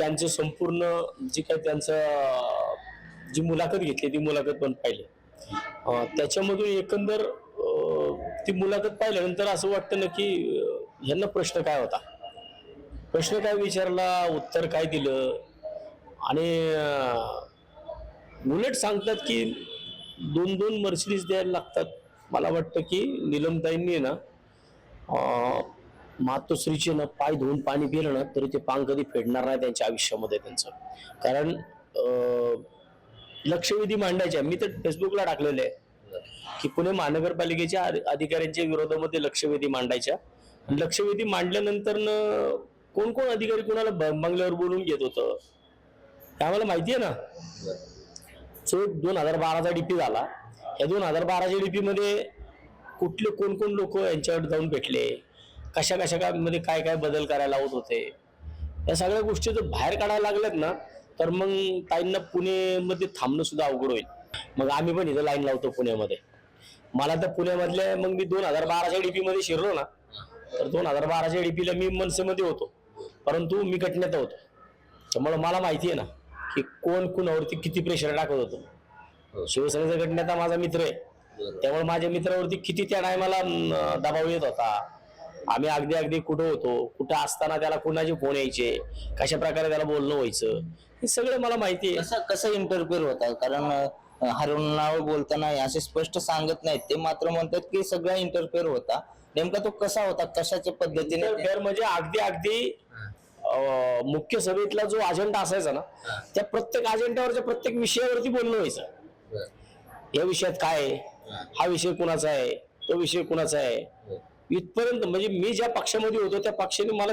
त्यांचं संपूर्ण जी काही त्यांचं जी मुलाखत घेतली ती मुलाखत पण पाहिली. त्याच्यामधून एकंदर ती मुलाखत पाहिल्यानंतर असं वाटतं ना की ह्यांना प्रश्न काय होता? प्रश्न काय विचारला उत्तर काय दिलं? आणि उलट सांगतात की दोन दोन मर्सिडीज द्यायला लागतात. मला वाटतं की निलमताईंनी ना मातोश्रीचे ना पाय धुवून पाणी पिलं ना तरी ते पान कधी फेडणार नाही त्यांच्या आयुष्यामध्ये त्यांचं. कारण लक्षवेधी मांडायच्या मी तर फेसबुकला टाकलेले आहे. की पुणे महानगरपालिकेच्या अधिकाऱ्यांच्या विरोधामध्ये लक्षवेधी मांडायच्या. आणि लक्षवेधी मांडल्यानंतर कोण कोण अधिकारी कोणाला बंगल्यावर बोलून घेत होतं? हे आम्हाला माहिती आहे ना? सो दोन हजार बाराचा डीपी झाला. या दोन हजार बाराच्या डीपी मध्ये कुठले कोण कोण लोक यांच्याकडे जाऊन भेटले? कशा कशा काय मध्ये काय काय बदल करायला लावत होते? या सगळ्या गोष्टी जर बाहेर काढायला लागल्यात ना तर मग ताईंना पुणेमध्ये थांबणं सुद्धा अवघड होईल. मग आम्ही पण इथं लाईन लावतो पुण्यामध्ये. मला तर पुण्यामधल्या मग मी दोन हजार बाराच्या डीपी मध्ये शिरलो ना तर दोन हजार बाराच्या डीपीला मी मनसेमध्ये होतो. परंतु मी घटनेत होतो. त्यामुळे मला माहिती आहे ना की कोण कुणावरती किती प्रेशर टाकत होतो. शिवसेनेचा गटनेता माझा मित्र आहे. त्यामुळे माझ्या मित्रावरती किती त्या टायमाला दबाव येत होता. आम्ही अगदी अगदी कुठं होतो कुठं असताना त्याला कुणाचे फोन यायचे कशा प्रकारे त्याला बोलणं व्हायचं हे सगळं मला माहिती आहे. कसं कसं इंटरफेअर होता कारण अं, हरवणावर बोलताना असे स्पष्ट सांगत नाहीत. ते मात्र म्हणतात की सगळा इंटरफेअर होता. नेमका तो कसा होता? कशाच्या पद्धतीने फेर म्हणजे अगदी अगदी मुख्य सभेतला जो अजेंडा असायचा ना त्या प्रत्येक अजेंड्यावरच्या प्रत्येक विषयावरती बोलणं व्हायचं. या विषयात काय हा. विषय कुणाचा आहे? तो विषय कुणाचा आहे? इथपर्यंत म्हणजे मी ज्या पक्षामध्ये होतो त्या पक्षाने मला